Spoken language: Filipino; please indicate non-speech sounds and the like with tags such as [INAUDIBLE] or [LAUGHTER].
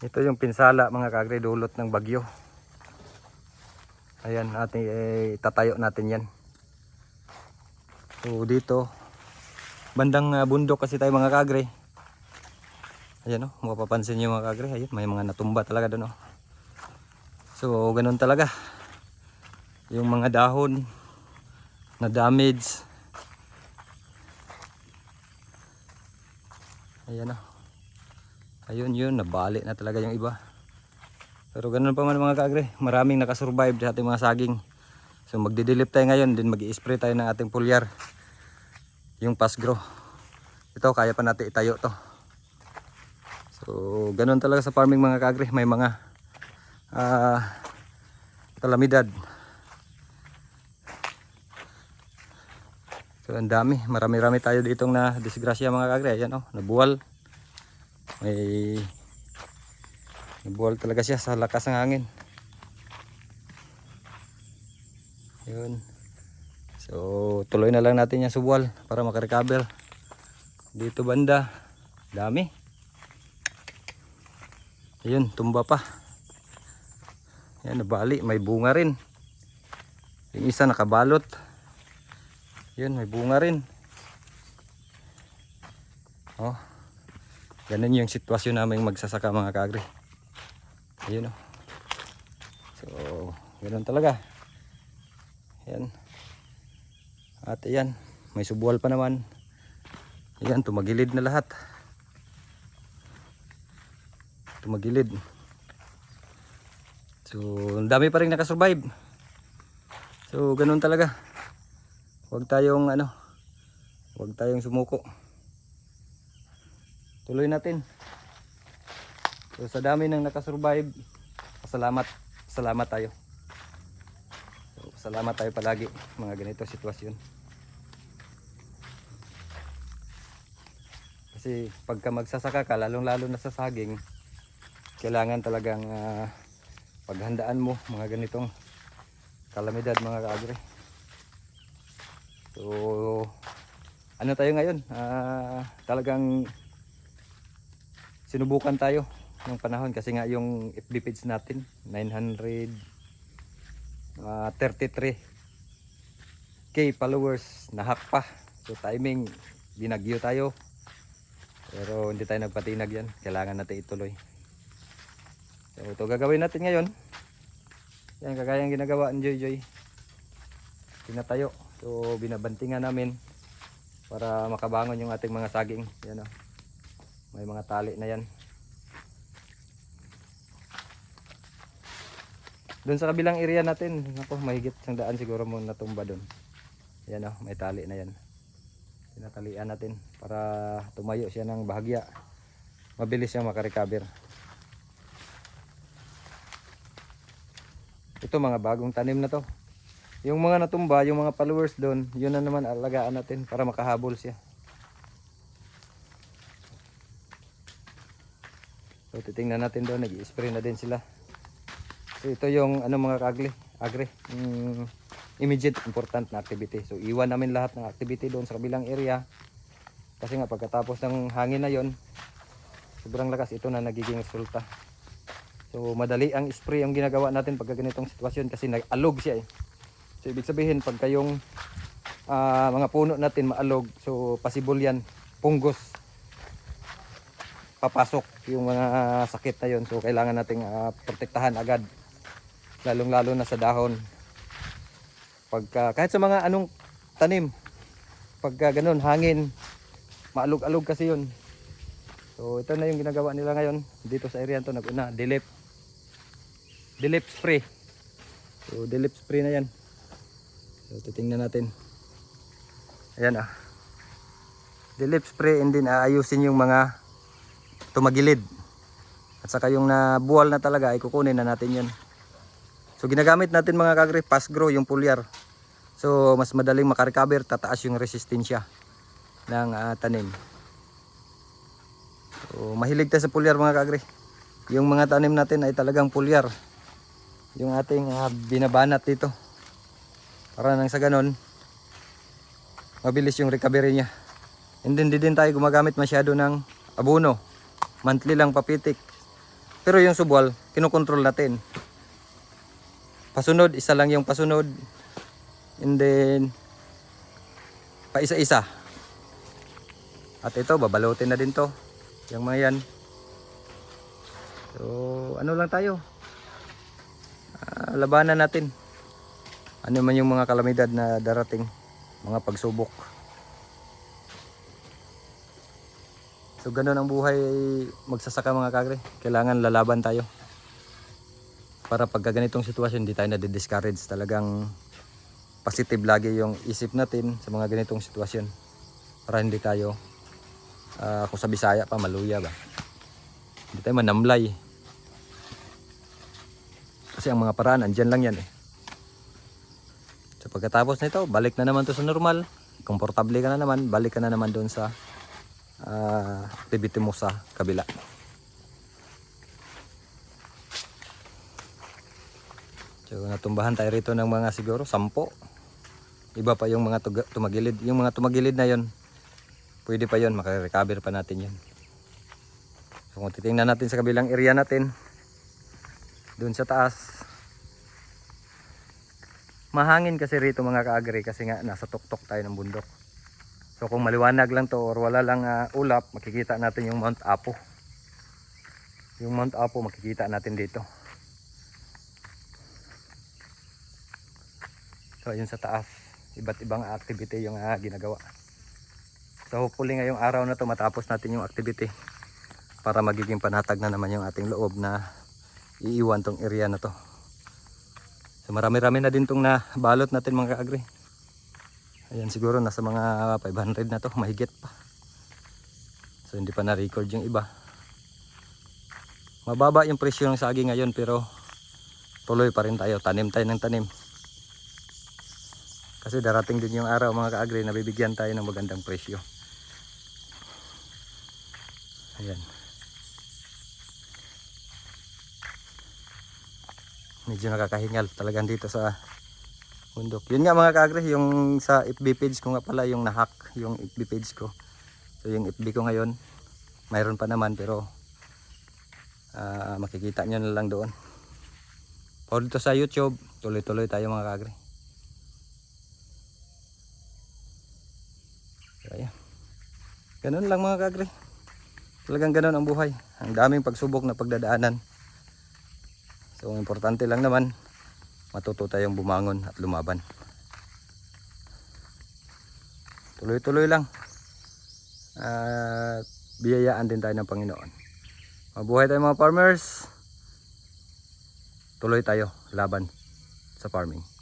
Ito yung pinsala mga kagre dulot ng bagyo. Ayan, ating eh, tatayo natin yan. So dito, bandang ah, bundok kasi tayo mga kagre. Ayan oh, mapapansin nyo mga kagre. Ayan, may mga natumba talaga doon oh. So ganun talaga. Yung mga dahon na damage. Ayan o. Ayun yun, nabali na talaga yung iba. Pero ganun pa man mga kagre, maraming nakasurvive sa ating mga saging. So magdidilip tayo ngayon, din mag spray tayo ng ating pulyar. Yung pasgro. Ito, kaya pa natin itayo to. So ganun talaga sa farming mga kagre, may mga ah kalamidad. So ang dami, marami-rami tayo ditong na disgrasya mga kagre. Ayan oh, nabuwal. May nabuwal talaga siya sa lakas ng hangin. Yun. So tuloy na lang natin yung subual para makarecover. Dito banda, dami. Ayun, tumba pa. Yan, nabali. May bunga rin. Yung isa nakabalot. Yun, may bunga rin. Oh. Ganun yung sitwasyon namin magsasaka mga kagre. Ayun oh. So, ganun talaga. Yan. At ayan, may subual pa naman. Ayan, tumagilid na lahat. Tumagilid. So, ang dami pa rin nakasurvive. So, ganun talaga. Huwag tayong ano, huwag tayong sumuko. Tuloy natin. So, sa dami ng nakasurvive, salamat, salamat tayo. So, salamat tayo palagi mga ganito sitwasyon. Kasi pagka magsasaka ka, lalong-lalo na sa saging, kailangan talagang ah, paghandaan mo mga ganitong kalamidad mga kaagre. So, ano tayo ngayon? Ah, talagang sinubukan tayo ng panahon kasi nga yung FB page natin 900 ah, 33 K followers nahack pa. So timing binagyo tayo. Pero hindi tayo nagpatinag yan. Kailangan natin ituloy. So ito gagawin natin ngayon. Yan kagaya ng ginagawa ni Joy Joy. Tinatayo. So binabantingan namin para makabangon yung ating mga saging. Yan o. May mga tali na yan. Doon sa kabilang area natin, ako mahigit isang daan siguro mo natumba doon. Yan o, may tali na yan. Tinatalian natin para tumayo siya ng bahagya. Mabilis siyang makarecover. Ito mga bagong tanim na to. Yung mga natumba, yung mga followers doon, yun na naman alagaan natin para makahabol siya. Titingnan natin doon, nag-spray na din sila. So ito yung ano mga kagli, agre, mm, immediate important na activity. So iwan namin lahat ng activity doon sa kabilang area. Kasi nga pagkatapos ng hangin na yon, sobrang lakas ito na nagiging resulta. So madali ang spray ang ginagawa natin pagka ganitong sitwasyon kasi nag-alog siya eh. So ibig sabihin pagka yung ah, mga puno natin maalog, so possible yan, punggos papasok yung mga sakit na yun. So kailangan nating ah, protektahan agad. Lalong lalo na sa dahon. Pagka, kahit sa mga anong tanim, pagka ganun, hangin, maalog-alog kasi yun. So ito na yung ginagawa nila ngayon dito sa area to naguna, dilip. Dilip spray. So dilip spray na yan. So titingnan natin. Ayan ah. Dilip spray and then aayusin yung mga tumagilid. At saka yung nabuwal na talaga ay kukunin na natin yun. So ginagamit natin mga kagre, pasgrow yung pulyar. So mas madaling makarecover, tataas yung resistensya ng ah, tanim. So mahilig tayo sa pulyar mga kagre. Yung mga tanim natin ay talagang pulyar. Yung ating ah, binabanat dito. Para nang sa ganon, mabilis yung recovery niya. And then di din tayo gumagamit masyado ng abono. Monthly lang papitik. Pero yung subwal, kinokontrol natin. Pasunod, isa lang yung pasunod. And then, pa isa-isa. At ito, babalutin na din to. Yung mga yan. So, ano lang tayo. Ah, labanan natin. Ano man yung mga kalamidad na darating. Mga pagsubok. So, ganun ang buhay magsasaka mga kagre. Kailangan lalaban tayo. Para pagka ganitong sitwasyon, hindi tayo na-discourage. Talagang positive lagi yung isip natin sa mga ganitong sitwasyon. Para hindi tayo, ah, kung sa Bisaya pa, maluya ba. Hindi tayo manamlay. Kasi ang mga paraan, andyan lang yan eh. So pagkatapos nito, balik na naman to sa normal. Komportable ka na naman, balik ka na naman doon sa ah, activity mo sa kabila. So natumbahan tayo rito ng mga siguro sampo. Iba pa yung mga tumagilid. Yung mga tumagilid na yon, pwede pa yon, makarecover pa natin yan. So kung titingnan natin sa kabilang area natin, doon sa taas, mahangin kasi rito mga kaagri kasi nga nasa tuktok tayo ng bundok. So kung maliwanag lang to or wala lang ah, ulap, makikita natin yung Mount Apo. Yung Mount Apo makikita natin dito. So yun sa taas, iba't ibang activity yung ah, ginagawa. So hopefully ngayong araw na to matapos natin yung activity para magiging panatag na naman yung ating loob na iiwan tong area na to. So marami-rami na din tong nabalot natin mga kaagri. Ayan siguro nasa mga 500 na to, [LAUGHS] mahigit pa. So hindi pa na-record yung iba. Mababa yung presyo ng saging ngayon pero tuloy pa rin tayo, tanim tayo ng tanim. Kasi darating din yung araw mga kaagri na bibigyan tayo ng magandang presyo. Ayan. Medyo nakakahingal talagang dito sa bundok. Yun nga mga kaagri, yung sa FB page ko nga pala, yung nahack yung FB page ko. So yung FB ko ngayon, mayroon pa naman pero ah, makikita nyo na lang doon. O dito sa YouTube, tuloy-tuloy tayo mga kaagri. So. Ganun lang mga kagre. Talagang ganun ang buhay. Ang daming pagsubok na pagdadaanan. So importante lang naman, matuto tayong bumangon at lumaban. Tuloy-tuloy lang. At biyayaan din tayo ng Panginoon. Mabuhay tayo mga farmers. Tuloy tayo laban sa farming.